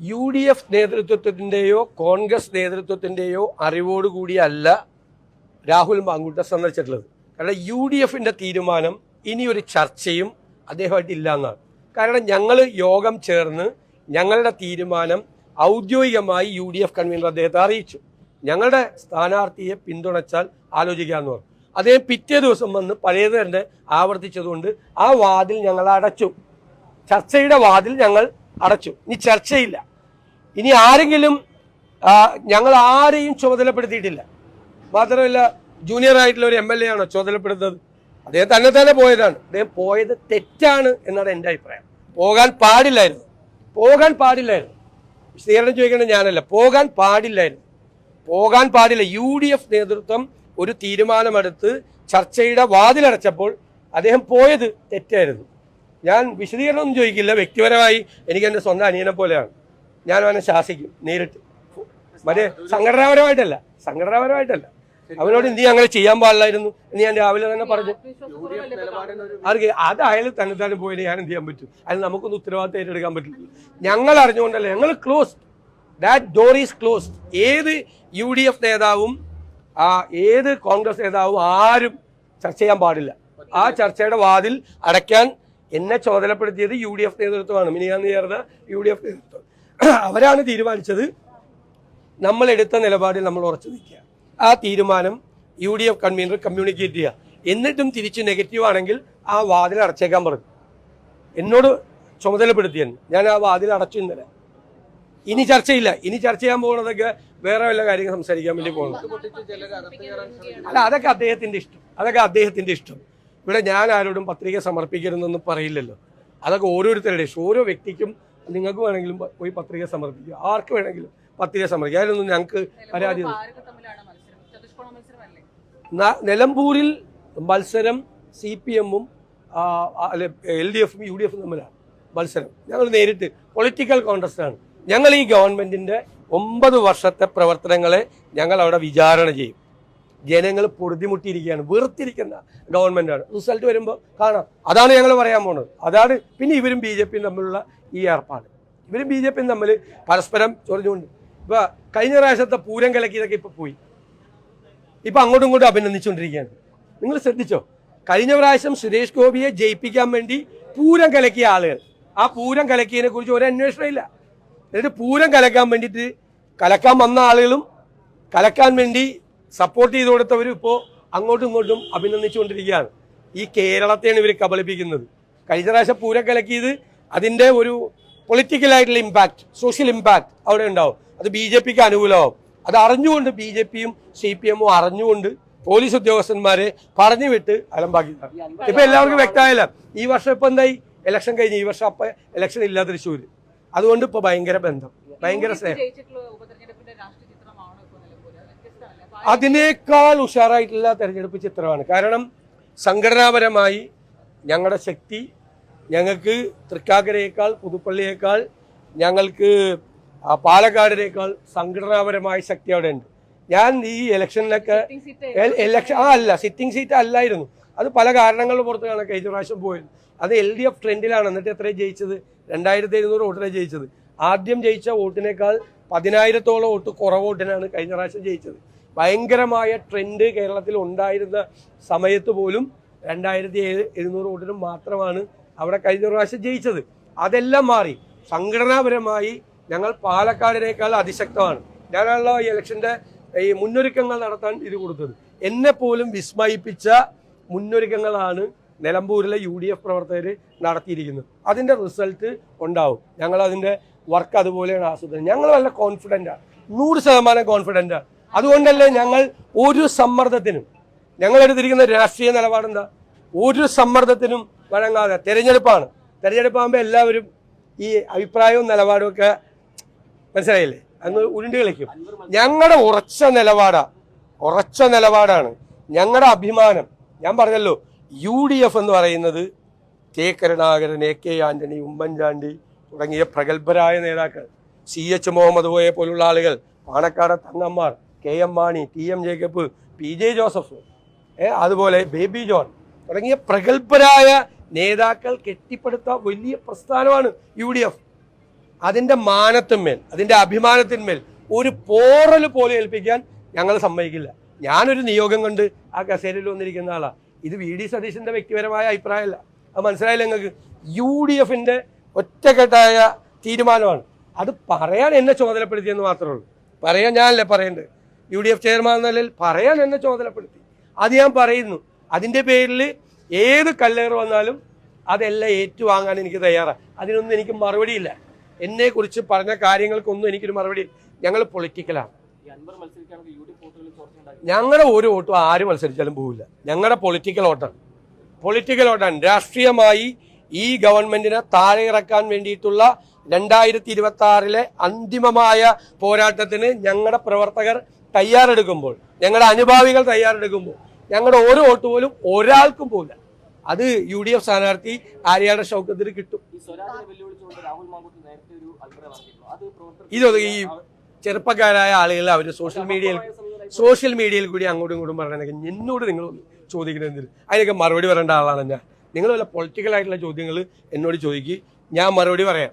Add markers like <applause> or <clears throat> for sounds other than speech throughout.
U D F നേതൃത്വത്തിന്റെയോ കോൺഗ്രസ് നേതൃത്വത്തിന്റെയോ അറിവോടുകൂടിയല്ല രാഹുൽ മാങ്കൂട്ട സന്ദർശിച്ചിട്ടുള്ളത് കാരണം യു ഡി എഫിന്റെ തീരുമാനം ഇനിയൊരു ചർച്ചയും അദ്ദേഹമായിട്ട് ഇല്ല എന്നാണ്. കാരണം ഞങ്ങൾ യോഗം ചേർന്ന് ഞങ്ങളുടെ തീരുമാനം ഔദ്യോഗികമായി യു ഡി എഫ് കൺവീനർ അദ്ദേഹത്തെ അറിയിച്ചു. ഞങ്ങളുടെ സ്ഥാനാർത്ഥിയെ പിന്തുണച്ചാൽ ആലോചിക്കാമെന്ന് പറഞ്ഞു. അദ്ദേഹം പിറ്റേ ദിവസം വന്ന് പഴയത് തന്നെ ആവർത്തിച്ചതുകൊണ്ട് ആ വാതിൽ ഞങ്ങൾ അടച്ചു. ചർച്ചയുടെ വാതിൽ ഞങ്ങൾ അടച്ചു. ഇനി ചർച്ചയില്ല. ഇനി ആരെങ്കിലും ഞങ്ങൾ ആരെയും ചുമതലപ്പെടുത്തിയിട്ടില്ല. മാത്രമല്ല ജൂനിയർ ആയിട്ടുള്ള ഒരു എം എൽ എ ആണോ ചുമതലപ്പെടുത്തുന്നത്? അദ്ദേഹം തന്നെ തന്നെ പോയതാണ്. അദ്ദേഹം പോയത് തെറ്റാണ് എന്നാണ് എന്റെ അഭിപ്രായം. പോകാൻ പാടില്ലായിരുന്നു. പോകാൻ പാടില്ലായിരുന്നു. വിശദീകരണം ചോദിക്കേണ്ടത് ഞാനല്ല. പോകാൻ പാടില്ലായിരുന്നു. പോകാൻ പാടില്ല. യു ഡി എഫ് നേതൃത്വം ഒരു തീരുമാനമെടുത്ത് ചർച്ചയുടെ വാതിലടച്ചപ്പോൾ അദ്ദേഹം പോയത് തെറ്റായിരുന്നു. ഞാൻ വിശദീകരണമൊന്നും ചോദിക്കില്ല. വ്യക്തിപരമായി എനിക്ക് എന്റെ സ്വന്തം അനിയനെ പോലെയാണ്. ഞാൻ അവനെ ശാസിക്കും നേരിട്ട്. മറ്റേ സംഘടനാപരമായിട്ടല്ല സംഘടനാപരമായിട്ടല്ല. അവനോട് നീ അങ്ങനെ ചെയ്യാൻ പാടില്ലായിരുന്നു എന്ന് ഞാൻ രാവിലെ തന്നെ പറഞ്ഞു. ആർക്ക്? അത് അയാൾ തന്നെ തന്നെ പോയി ഞാൻ എന്ത് ചെയ്യാൻ പറ്റും? അതിന് നമുക്കൊന്നും ഉത്തരവാദിത്തം ഏറ്റെടുക്കാൻ പറ്റില്ല. ഞങ്ങൾ അറിഞ്ഞുകൊണ്ടല്ല ഞങ്ങൾ closed that door is closed ഏത് യു ഡി എഫ് നേതാവും ആ ഏത് കോൺഗ്രസ് നേതാവും ആരും ചർച്ച ചെയ്യാൻ പാടില്ല. ആ ചർച്ചയുടെ വാതിൽ അടയ്ക്കാൻ എന്നെ ചുമതലപ്പെടുത്തിയത് യു ഡി എഫ് നേതൃത്വമാണ്. മിനിയാന്ന് ചേർന്ന യു ഡി എഫ് നേതൃത്വം. <clears throat> അവരാണ് തീരുമാനിച്ചത് നമ്മൾ എടുത്ത നിലപാടിൽ നമ്മൾ ഉറച്ചു നിൽക്കുക. ആ തീരുമാനം U D F convener communicate ചെയ്യുക. എന്നിട്ടും തിരിച്ച് നെഗറ്റീവ് ആണെങ്കിൽ ആ വാതിൽ അടച്ചേക്കാൻ പറഞ്ഞു എന്നോട് ചുമതലപ്പെടുത്തിയൻ. ഞാൻ ആ വാതിൽ അടച്ചു ഇന്നലെ. ഇനി ചർച്ചയില്ല. ഇനി ചർച്ച ചെയ്യാൻ പോകുന്നതൊക്കെ വേറെ വല്ല കാര്യങ്ങൾ സംസാരിക്കാൻ വേണ്ടി പോകുന്നത് അല്ല അതൊക്കെ അദ്ദേഹത്തിന്റെ ഇഷ്ടം. അതൊക്കെ അദ്ദേഹത്തിന്റെ ഇഷ്ടം. ഇവിടെ ഞാൻ ആരോടും പത്രിക സമർപ്പിക്കരുതെന്നൊന്നും പറയില്ലല്ലോ. അതൊക്കെ ഓരോരുത്തരുടെ ഓരോ വ്യക്തിക്കും നിങ്ങൾക്ക് വേണമെങ്കിലും പോയി പത്രിക സമർപ്പിക്കുക. ആർക്ക് വേണമെങ്കിലും പത്രിക സമർപ്പിക്കുക. അതിലൊന്നും ഞങ്ങൾക്ക് പരാതി നിലമ്പൂരിൽ മത്സരം? സി പി എമ്മും അല്ലെ എൽ ഡി എഫും യു ഡി എഫും തമ്മിലാണ് മത്സരം. ഞങ്ങൾ നേരിട്ട് പൊളിറ്റിക്കൽ കോൺടസ്റ്റാണ് ഞങ്ങൾ ഈ ഗവൺമെന്റിന്റെ ഒമ്പത് വർഷത്തെ പ്രവർത്തനങ്ങളെ ഞങ്ങൾ അവിടെ വിചാരണ ചെയ്യും. ജനങ്ങൾ പൊറുതിമുട്ടിയിരിക്കുകയാണ്. വെറുത്തിരിക്കുന്ന ഗവൺമെന്റാണ് റിസൾട്ട് വരുമ്പോൾ കാണാം. അതാണ് ഞങ്ങൾ പറയാൻ പോകുന്നത് അതാണ് പിന്നെ ഇവരും ബി ജെ പിയും തമ്മിലുള്ള ഈ ഏർപ്പാട്. ഇവരും ബി ജെ പിയും തമ്മിൽ പരസ്പരം ചൊറിഞ്ഞുകൊണ്ട്. ഇപ്പൊ കഴിഞ്ഞ പ്രാവശ്യത്തെ പൂരം കലക്കിയതൊക്കെ ഇപ്പൊ പോയി. ഇപ്പൊ അങ്ങോട്ടും ഇങ്ങോട്ടും അഭിനന്ദിച്ചുകൊണ്ടിരിക്കുകയാണ്. നിങ്ങൾ ശ്രദ്ധിച്ചോ? കഴിഞ്ഞ പ്രാവശ്യം സുരേഷ് ഗോപിയെ ജയിപ്പിക്കാൻ വേണ്ടി പൂരം കലക്കിയ ആളുകൾ. ആ പൂരം കലക്കിയതിനെ കുറിച്ച് ഒരു അന്വേഷണം ഇല്ല. എന്നിട്ട് പൂരം കലക്കാൻ വേണ്ടിയിട്ട് കലക്കാൻ വന്ന ആളുകളും കലക്കാൻ വേണ്ടി സപ്പോർട്ട് ചെയ്ത് കൊടുത്തവരും ഇപ്പോൾ അങ്ങോട്ടും ഇങ്ങോട്ടും അഭിനന്ദിച്ചുകൊണ്ടിരിക്കുകയാണ്. ഈ കേരളത്തെയാണ് ഇവർ കബളിപ്പിക്കുന്നത്. കഴിഞ്ഞ പ്രാവശ്യം പൂരം കലക്കിയത് അതിന്റെ ഒരു പൊളിറ്റിക്കലായിട്ടുള്ള ഇമ്പാക്റ്റ് സോഷ്യൽ ഇമ്പാക്റ്റ് അവിടെ ഉണ്ടാവും. അത് ബി ജെ പിക്ക് അനുകൂലമാവും. അത് അറിഞ്ഞുകൊണ്ട് ബി ജെ പിയും സി പി എമ്മും അറിഞ്ഞുകൊണ്ട് പോലീസ് ഉദ്യോഗസ്ഥന്മാരെ പറഞ്ഞു വിട്ട് അലമ്പാക്കിയതാണ് ഇപ്പൊ എല്ലാവർക്കും വ്യക്തമായില്ല ഈ വർഷം ഇപ്പൊ എന്തായി? ഇലക്ഷൻ കഴിഞ്ഞ്. ഈ വർഷം അപ്പൊ ഇലക്ഷൻ ഇല്ല തൃശ്ശൂർ അതുകൊണ്ട് ഇപ്പൊ ഭയങ്കര ബന്ധം ഭയങ്കര സ്നേഹം ജയിച്ചിട്ടുള്ള ഉപതെരഞ്ഞെടുപ്പിന്റെ രാഷ്ട്രീയ ചിത്രമാണോ ഇപ്പോൾ നിലമ്പൂര് അത് വ്യത്യസ്തമല്ലേ അപ്പൊ അതിനേക്കാൾ ഉഷാറായിട്ടുള്ള തെരഞ്ഞെടുപ്പ് ചിത്രമാണ്. കാരണം സംഘടനാപരമായി ഞങ്ങളുടെ ശക്തി ഞങ്ങൾക്ക് തൃക്കാക്കരയേക്കാൾ പുതുപ്പള്ളിയേക്കാൾ ഞങ്ങൾക്ക് പാലക്കാടിനേക്കാൾ സംഘടനാപരമായ ശക്തി അവിടെ ഉണ്ട് ഞാൻ ഈ ഇലക്ഷനിലൊക്കെ ഇലക്ഷൻ ആ അല്ല സിറ്റിംഗ് സീറ്റ് അല്ലായിരുന്നു. അത് പല കാരണങ്ങളും പുറത്ത് കാണാൻ കഴിഞ്ഞ പ്രാവശ്യം പോയത് അത് എൽ ഡി എഫ് ട്രെൻഡിലാണ്. എന്നിട്ട് എത്രയും ജയിച്ചത്? രണ്ടായിരത്തി എഴുന്നൂറ് വോട്ടിനെ ജയിച്ചത്. ആദ്യം ജയിച്ച വോട്ടിനേക്കാൾ പതിനായിരത്തോളം വോട്ട് കുറവ് വോട്ടിനാണ് കഴിഞ്ഞ പ്രാവശ്യം ജയിച്ചത്. ഭയങ്കരമായ ട്രെൻഡ് കേരളത്തിൽ ഉണ്ടായിരുന്ന സമയത്ത് പോലും രണ്ടായിരത്തി എഴുന്നൂറ് വോട്ടിനും മാത്രമാണ് അവിടെ കഴിഞ്ഞ പ്രാവശ്യം ജയിച്ചത്. അതെല്ലാം മാറി. സംഘടനാപരമായി ഞങ്ങൾ പാലക്കാടിനേക്കാൾ അതിശക്തമാണ്. ഞാനാണല്ലോ ഈ ഇലക്ഷന്റെ ഈ മുന്നൊരുക്കങ്ങൾ നടത്താൻ ഇത് കൊടുത്തത്. എന്നെ പോലും വിസ്മയിപ്പിച്ച മുന്നൊരുക്കങ്ങളാണ് നിലമ്പൂരിലെ യു ഡി എഫ് പ്രവർത്തകർ നടത്തിയിരിക്കുന്നത്. അതിന്റെ റിസൾട്ട് ഉണ്ടാവും. ഞങ്ങൾ അതിന്റെ വർക്ക് അതുപോലെയാണ് ആസൂത്രണം ഞങ്ങൾ നല്ല കോൺഫിഡന്റാണ് നൂറ് ശതമാനം കോൺഫിഡന്റാണ് അതുകൊണ്ടല്ലേ ഞങ്ങൾ ഒരു സമ്മർദ്ദത്തിനും ഞങ്ങളെടുത്തിരിക്കുന്ന രാഷ്ട്രീയ നിലപാടെന്താ? ഒരു സമ്മർദ്ദത്തിനും വഴങ്ങാതെ തെരഞ്ഞെടുപ്പാണ്. തെരഞ്ഞെടുപ്പാകുമ്പോൾ എല്ലാവരും ഈ അഭിപ്രായവും നിലപാടും ഒക്കെ മനസ്സിലായില്ലേ? അന്ന് ഉരുണ്ട് കളിക്കും. ഞങ്ങളുടെ ഉറച്ച നിലപാടാ. ഉറച്ച നിലപാടാണ്. ഞങ്ങളുടെ അഭിമാനം. ഞാൻ പറഞ്ഞല്ലോ യു ഡി എഫ് എന്ന് പറയുന്നത് K Karunakaran A K Antony Oommen Chandy തുടങ്ങിയ പ്രഗത്ഭരായ നേതാക്കൾ സി എച്ച് മുഹമ്മദ് പോയെ പോലുള്ള ആളുകൾ Panakkad തങ്ങന്മാർ K M Mani T M Jacob P J Joseph അതുപോലെ ബേബി ജോൺ തുടങ്ങിയ പ്രഗത്ഭരായ നേതാക്കൾ കെട്ടിപ്പടുത്ത വലിയ പ്രസ്ഥാനമാണ് യു ഡി എഫ്. അതിന്റെ മാനത്തിന്മേൽ അതിന്റെ അഭിമാനത്തിന്മേൽ ഒരു പോറൽ പോലെ ഏൽപ്പിക്കാൻ ഞങ്ങൾ സമ്മതിക്കില്ല. ഞാനൊരു നിയോഗം കണ്ട് ആ കസേരയിൽ വന്നിരിക്കുന്ന ആളാണ് ഇത് വി ഡി സതീശന്റെ വ്യക്തിപരമായ അഭിപ്രായമല്ല. അത് മനസ്സിലായില്ല നിങ്ങൾക്ക്? യു ഡി എഫിന്റെ ഒറ്റക്കെട്ടായ തീരുമാനമാണ്. അത് പറയാൻ എന്നെ ചുമതലപ്പെടുത്തിയെന്ന് മാത്രമേ ഉള്ളൂ. പറയാൻ ഞാനല്ലേ പറയേണ്ടത്? യു ഡി എഫ് ചെയർമാൻ എന്ന നിലയിൽ പറയാൻ എന്നെ ചുമതലപ്പെടുത്തി. അത് ഞാൻ പറയുന്നു. അതിന്റെ പേരിൽ ഏത് കല്ലേറ് വന്നാലും അതെല്ലാം ഏറ്റുവാങ്ങാൻ എനിക്ക് തയ്യാറാണ്. അതിനൊന്നും എനിക്ക് മറുപടിയില്ല. എന്നെക്കുറിച്ച് പറഞ്ഞ കാര്യങ്ങൾക്കൊന്നും എനിക്കൊരു മറുപടി ഞങ്ങൾ പൊളിറ്റിക്കലാണ്. ഞങ്ങളുടെ ഒരു വോട്ടും ആര് മത്സരിച്ചാലും പോവില്ല. ഞങ്ങളുടെ പൊളിറ്റിക്കൽ വോട്ടാണ്. പൊളിറ്റിക്കൽ വോട്ടാണ്. രാഷ്ട്രീയമായി ഈ ഗവൺമെന്റിനെ താഴെ ഇറക്കാൻ വേണ്ടിയിട്ടുള്ള രണ്ടായിരത്തി ഇരുപത്തി ആറിലെ അന്തിമമായ പോരാട്ടത്തിന് ഞങ്ങളുടെ പ്രവർത്തകർ തയ്യാറെടുക്കുമ്പോൾ ഞങ്ങളുടെ അനുഭാവികൾ തയ്യാറെടുക്കുമ്പോൾ ഞങ്ങളുടെ ഓരോ വോട്ട് പോലും ഒരാൾക്കും പോകില്ല അത് യു ഡി എഫ് സ്ഥാനാർത്ഥി ആര്യയുടെ ഷൗക്കത്തിന് കിട്ടും ഇത് ഈ ചെറുപ്പക്കാരായ ആളുകൾ അവർ സോഷ്യൽ മീഡിയയിൽ സോഷ്യൽ മീഡിയയിൽ കൂടി അങ്ങോട്ടും ഇങ്ങോട്ടും പറയണതൊക്കെ എന്നോട് നിങ്ങൾ ചോദിക്കണമെങ്കിൽ അതിനൊക്കെ മറുപടി പറയേണ്ട ആളാണ് ഞാൻ. നിങ്ങൾ വല്ല പൊളിറ്റിക്കൽ ആയിട്ടുള്ള ചോദ്യങ്ങൾ എന്നോട് ചോദിക്കുക ഞാൻ മറുപടി പറയാം.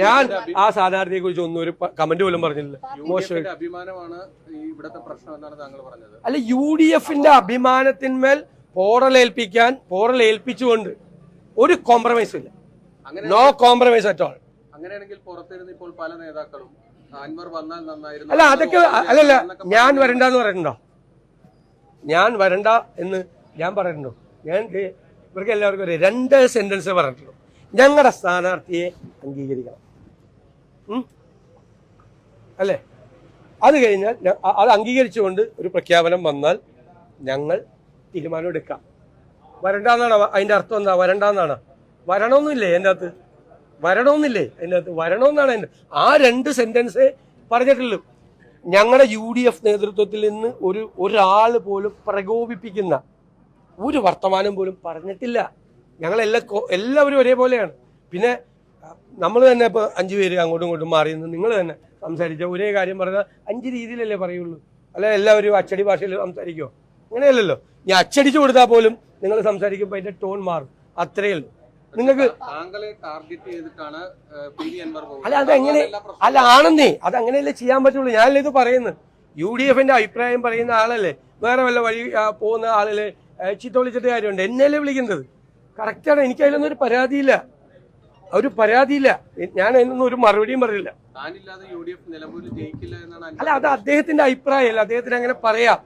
ഞാൻ ആ സ്ഥാനാർത്ഥിയെ കുറിച്ച് ഒന്നും ഒരു കമന്റ് പോലും പറഞ്ഞില്ല മോശം. അഭിമാനമാണ് ഇവിടുത്തെ പ്രശ്നം എന്നാണ് താങ്കൾ പറഞ്ഞത്. അല്ല യു ഡി എഫിന്റെ അഭിമാനത്തിന്മേൽ പോറലേൽപ്പിക്കാൻ പോറലേൽപ്പിച്ചുകൊണ്ട് ഒരു കോംപ്രമൈസ് ഇല്ല. നോ കോംപ്രമൈസ് അറ്റ് ഓൾ അങ്ങനെയാണെങ്കിൽ പുറത്തിരുന്ന് ഇപ്പോൾ പല നേതാക്കളും അൻവർ വന്നാൽ നന്നായിരുന്നു അല്ല അതൊക്കെ അല്ലല്ല ഞാൻ വരണ്ടെന്ന് പറയുന്നുണ്ടോ ഞാൻ വരണ്ട എന്ന് ഞാൻ പറയണ്ടോ ഞാൻ ഇവർക്ക് എല്ലാവർക്കും ഒരു രണ്ട് സെന്റൻസ് പറഞ്ഞിട്ടുള്ളൂ ഞങ്ങളുടെ സ്ഥാനാർത്ഥിയെ അംഗീകരിക്കണം? അല്ലേ? അത് കഴിഞ്ഞാൽ അത് അംഗീകരിച്ചുകൊണ്ട് ഒരു പ്രഖ്യാപനം വന്നാൽ ഞങ്ങൾ തീരുമാനം എടുക്കാം. വരണ്ടെന്നാണ്? അതിന്റെ അർത്ഥം എന്താ? വരണ്ടെന്നാണ്? വരണമെന്നില്ലേ എന്റെ അകത്ത് വരണമെന്നില്ലേ അതിന്റെ അകത്ത് വരണമെന്നാണ് എന്റെ ആ രണ്ട് സെന്റൻസേ പറഞ്ഞിട്ടുള്ളൂ. ഞങ്ങളുടെ യു ഡി എഫ് നേതൃത്വത്തിൽ നിന്ന് ഒരു ഒരാൾ പോലും പ്രകോപിപ്പിക്കുന്ന ഒരു വർത്തമാനം പോലും പറഞ്ഞിട്ടില്ല. ഞങ്ങളെല്ലാം എല്ലാ എല്ലാവരും ഒരേപോലെയാണ്. പിന്നെ നമ്മൾ തന്നെ ഇപ്പോൾ അഞ്ച് പേര് അങ്ങോട്ടും ഇങ്ങോട്ടും മാറി നിന്ന് നിങ്ങൾ തന്നെ സംസാരിച്ച ഒരേ കാര്യം പറഞ്ഞാൽ അഞ്ച് രീതിയിലല്ലേ പറയുള്ളൂ. അല്ല എല്ലാവരും അച്ചടി ഭാഷയിൽ സംസാരിക്കുമോ അങ്ങനെയല്ലല്ലോ. ഞാൻ അച്ചടിച്ചു കൊടുത്താൽ പോലും നിങ്ങൾ സംസാരിക്കുമ്പോൾ അതിന്റെ ടോൺ മാറും. അത്രയേ ഉള്ളൂ. നിങ്ങൾക്ക്. അല്ല അതെങ്ങനെ അല്ല ആണെന്നേ. അത് അങ്ങനെയല്ലേ ചെയ്യാൻ പറ്റുള്ളൂ. ഞാനല്ലേ ഇത് പറയുന്നത്. യു ഡി എഫിന്റെ അഭിപ്രായം പറയുന്ന ആളല്ലേ? വേറെ വല്ല വഴി പോകുന്ന ആളല്ലേ ചീത്ത വിളിച്ചിട്ട് കാര്യമുണ്ട്. എന്നെയല്ലേ വിളിക്കുന്നത്? കറക്റ്റാണ്. എനിക്ക് അതിലൊന്നും ഒരു പരാതിയില്ല. ഒരു പരാതിയില്ല. ഞാൻ അതിനൊന്നും ഒരു മറുപടിയും പറയില്ല. അല്ല അത് അദ്ദേഹത്തിന്റെ അഭിപ്രായമല്ല. അദ്ദേഹത്തിന് അങ്ങനെ പറയാം.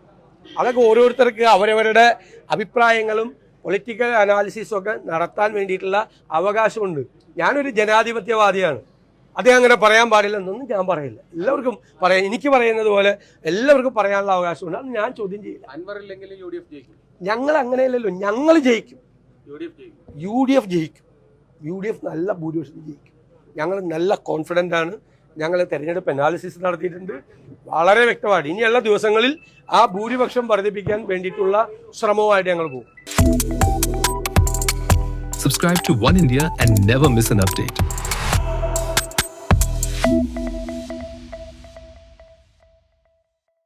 അതൊക്കെ ഓരോരുത്തർക്ക് അവരവരുടെ അഭിപ്രായങ്ങളും പൊളിറ്റിക്കൽ അനാലിസിസും ഒക്കെ നടത്താൻ വേണ്ടിയിട്ടുള്ള അവകാശമുണ്ട്. ഞാനൊരു ജനാധിപത്യവാദിയാണ്. അദ്ദേഹം അങ്ങനെ പറയാൻ പാടില്ലെന്നൊന്നും ഞാൻ പറയില്ല. എല്ലാവർക്കും പറയാം. എനിക്ക് പറയുന്നത് പോലെ എല്ലാവർക്കും പറയാനുള്ള അവകാശമുണ്ട്. അത് ഞാൻ ചോദ്യം ചെയ്യില്ല. ഞങ്ങൾ അങ്ങനെയല്ലല്ലോ. ഞങ്ങൾ ജയിക്കും. യു ഡി എഫ് ജയിക്കും. യു ഡി എഫ് നല്ല ഭൂരിപക്ഷത്തിൽ ജയിക്കും. ഞങ്ങൾ നല്ല കോൺഫിഡന്റ് ആണ്. ഞങ്ങൾ തെരഞ്ഞെടുപ്പ് അനാലിസിസ് നടത്തിയിട്ടുണ്ട്. വളരെ വ്യക്തമാണ്. ഇനിയുള്ള ദിവസങ്ങളിൽ ആ ഭൂരിപക്ഷം വർദ്ധിപ്പിക്കാൻ വേണ്ടിയിട്ടുള്ള ശ്രമവുമായിട്ട് ഞങ്ങൾ പോകും. Subscribe to One India and never miss an update.